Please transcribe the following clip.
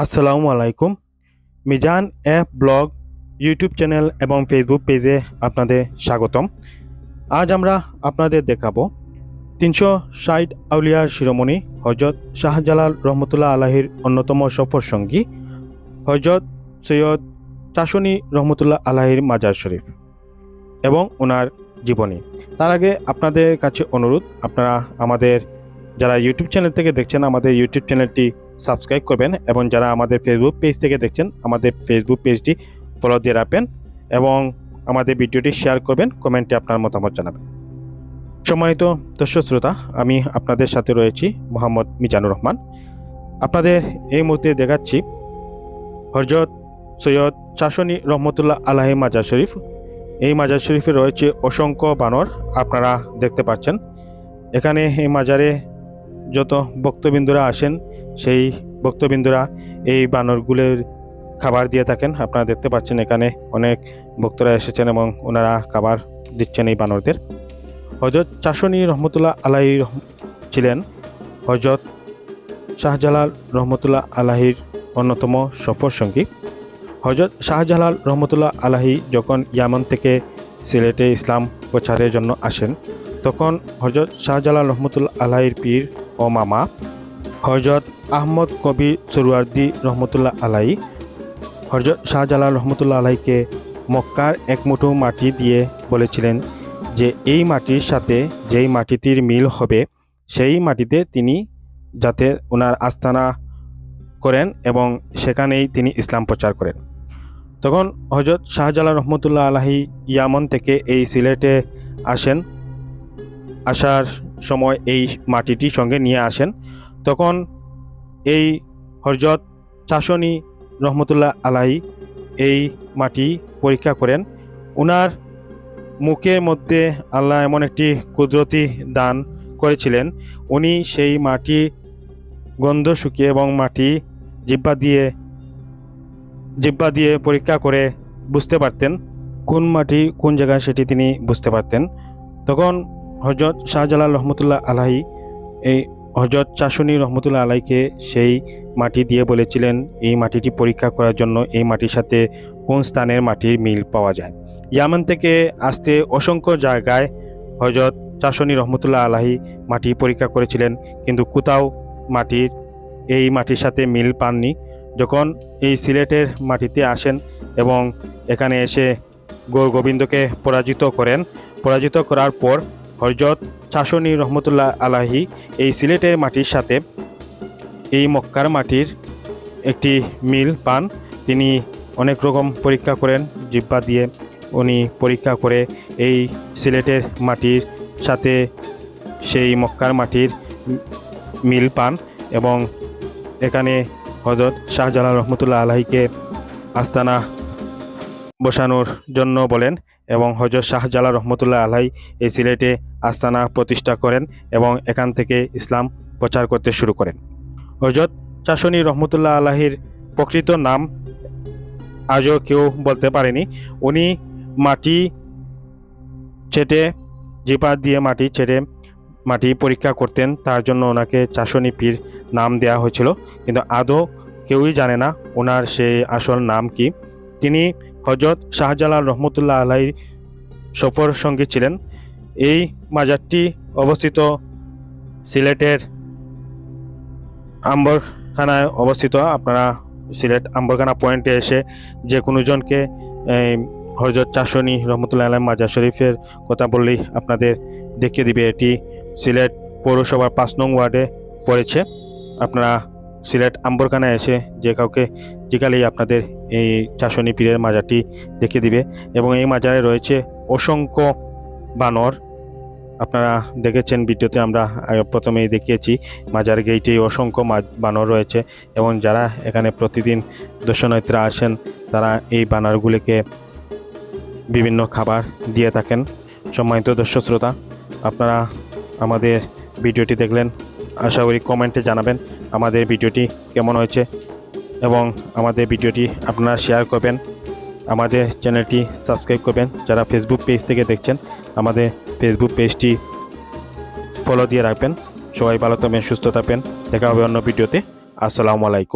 আসসালামু আলাইকুম। Mizan app blog, YouTube channel এবং ফেসবুক পেজে আপনাদের স্বাগতম। আজ আমরা আপনাদের দেখাবো তিনশো ষাট আউলিয়ার শিরোমণি হজরত শাহজালাল রহমতুল্লাহ আলাহির অন্যতম সফর সঙ্গী হজরত সৈয়দ চাশনী রহমতুল্লাহ আলাহির মাজার শরীফ এবং ওনার জীবনী। তার আগে আপনাদের কাছে অনুরোধ, আপনারা আমাদের, যারা ইউটিউব চ্যানেল থেকে দেখছেন, আমাদের ইউটিউব চ্যানেলটি সাবস্ক্রাইব করবেন এবং যারা আমাদের ফেসবুক পেজ থেকে দেখছেন, আমাদের ফেসবুক পেজটি ফলো দিয়ে রাখবেন এবং আমাদের ভিডিওটি শেয়ার করবেন কমেন্টে আপনার মতামত জানাবেন। সম্মানিত দর্শক শ্রোতা, আমি আপনাদের সাথে রয়েছি মোহাম্মদ মিজানুর রহমান। আপনাদের এই মুহূর্তে দেখাচ্ছি হজরত সৈয়দ শাসনী রহমতুল্লাহ আলাহি মাজার শরীফ। এই মাজার শরীফে রয়েছে অসংখ্য বানর, আপনারা দেখতে পাচ্ছেন। এখানে এই মাজারে যত ভক্তবিন্দুরা আসেন, সেই ভক্তবিন্দুরা এই বানরগুলোর খাবার দিয়ে থাকেন। আপনারা দেখতে পাচ্ছেন এখানে অনেক ভক্তরা এসেছেন এবং ওনারা খাবার দিচ্ছেন এই বানরদের। হজরত চাষনী রহমতুল্লাহ আলাহি ছিলেন। হজরত শাহজালাল রহমতুল্লাহ আলাহির অন্যতম সফর সঙ্গী। হজরত শাহজালাল রহমতুল্লাহ আলাহি যখন ইয়ামন থেকে সিলেটে ইসলাম প্রচারের জন্য আসেন, তখন হজরত শাহজালাল রহমতুল্লাহ আলাহির পীর ও মামা। হজরত আহমদ কবি সরুয়ার্দি রহমতুল্লাহ আলাই। হজরত শাহজালাল রহমতুল্লাহ আলাইকে মক্কার এক মুঠো মাটি দিয়ে বলেছিলেন যে, এই মাটির সাথে যেই মাটিটির মিল হবে, সেই মাটিতে তিনি যাতে ওনার আস্তানা করেন এবং সেখানেই তিনি ইসলাম প্রচার করেন। তখন হজরত শাহজালাল রহমতুল্লাহ আলাহি ইয়ামন থেকে এই সিলেটে আসেন। আসার সময় এই মাটিটি সঙ্গে নিয়ে আসেন। তখন এই হরজত চাষনী রহমতুল্লাহ আলাই এই মাটি পরীক্ষা করেন। উনার মুখের মধ্যে আল্লাহ এমন একটি কুদরতি দান করেছিলেন। উনি সেই মাটি গন্ধ শুকিয়ে এবং মাটি জিব্বা দিয়ে জিব্বা দিয়ে পরীক্ষা করে বুঝতে পারতেন কোন মাটি কোন জায়গায় সেটি তিনি বুঝতে পারতেন। তখন হজরত শাহজালাল রহমতুল্লাহ আলাহি, এই হজরত চাষনী রহমতুল্লাহ আলাইকে সেই মাটি দিয়ে বলেছিলেন, এই মাটিটি পরীক্ষা করার জন্য এই মাটির সাথে কোন স্থানের মাটির মিল পাওয়া যায়? ইয়ামান থেকে আসতে অসংখ্য জায়গায় হজরত চাষনী রহমতুল্লাহ আলাহি মাটি পরীক্ষা করেছিলেন, কিন্তু কোথাও মাটির, এই মাটির সাথে মিল পাননি। যখন এই সিলেটের মাটিতে আসেন এবং এখানে এসে গৌর গোবিন্দকে পরাজিত করেন, পরাজিত করার পর হজরত শাসনী রহমতুল্লাহ আলাহি এই সিলেটের মাটির সাথে এই মক্কার মাটির একটি মিল পান। তিনি অনেক রকম পরীক্ষা করেন, জিব্বা দিয়ে উনি পরীক্ষা করে এই সিলেটের মাটির সাথে সেই মক্কার মাটির মিল পান এবং এখানে হজরত শাহজালাল রহমতুল্লাহ আলাহিকে আস্তানা বসানোর জন্য বলেন। এবং হজরত শাহজালাল রহমতুল্লাহ আলাই এই সিলেটে আস্তানা প্রতিষ্ঠা করেন এবং এখান থেকে ইসলাম প্রচার করতে শুরু করেন। হজরত চাষনী রহমতুল্লাহ আলাহির প্রকৃত নাম আজও কেউ বলতে পারেনি। উনি মাটি ছেটে, জিপা দিয়ে মাটি ছেটে মাটি পরীক্ষা করতেন, তার জন্য ওনাকে চাষনী পীর নাম দেওয়া হয়েছিল। কিন্তু আদৌ কেউই জানে না ওনার সেই আসল নাম কি। তিনি হজরত শাহজালাল রহমতুল্লাহ আলাই সফর সঙ্গী ছিলেন। এই মাজারটি অবস্থিত সিলেটের আম্বরখানায় অবস্থিত। আপনারা সিলেট আম্বরখানা পয়েন্টে এসে যে কোনো জনকে হজরত চাষনী রহমতুল্লাহ আলাই মাজার শরীফের কথা বললেই আপনাদের দেখিয়ে দিবে। এটি সিলেট পৌরসভার পাঁচ নং ওয়ার্ডে পড়েছে। আপনারা সিলেট আম্বরখানায় এসে যে কাউকে জিকালেই আপনাদের এই চাষনী পীরের মাজারটি দেখিয়ে দিবে এবং এই মাজারে রয়েছে অসংখ্য বানর। আপনারা দেখেছেন ভিডিওতে আমরা প্রথমেই দেখিয়েছি মাজার গেইটেই অসংখ্য বানর রয়েছে এবং যারা এখানে প্রতিদিন দর্শনার্থীরা আসেন, তারা এই বানরগুলিকে বিভিন্ন খাবার দিয়ে থাকেন। সম্মানিত দর্শক শ্রোতা, আপনারা আমাদের ভিডিওটি দেখলেন, আশা করি কমেন্টে জানাবেন আমাদের ভিডিওটি কেমন হয়েছে এবং আমাদের ভিডিওটি আপনারা শেয়ার করবেন, আমাদের চ্যানেলটি সাবস্ক্রাইব করবেন। যারা ফেসবুক পেজ থেকে দেখছেন, আমাদের ফেসবুক পেজটি ফলো দিয়ে রাখবেন। সবাই ভালো থাকবেন, সুস্থ থাকবেন। দেখা হবে অন্য ভিডিওতে। আসসালামু আলাইকুম।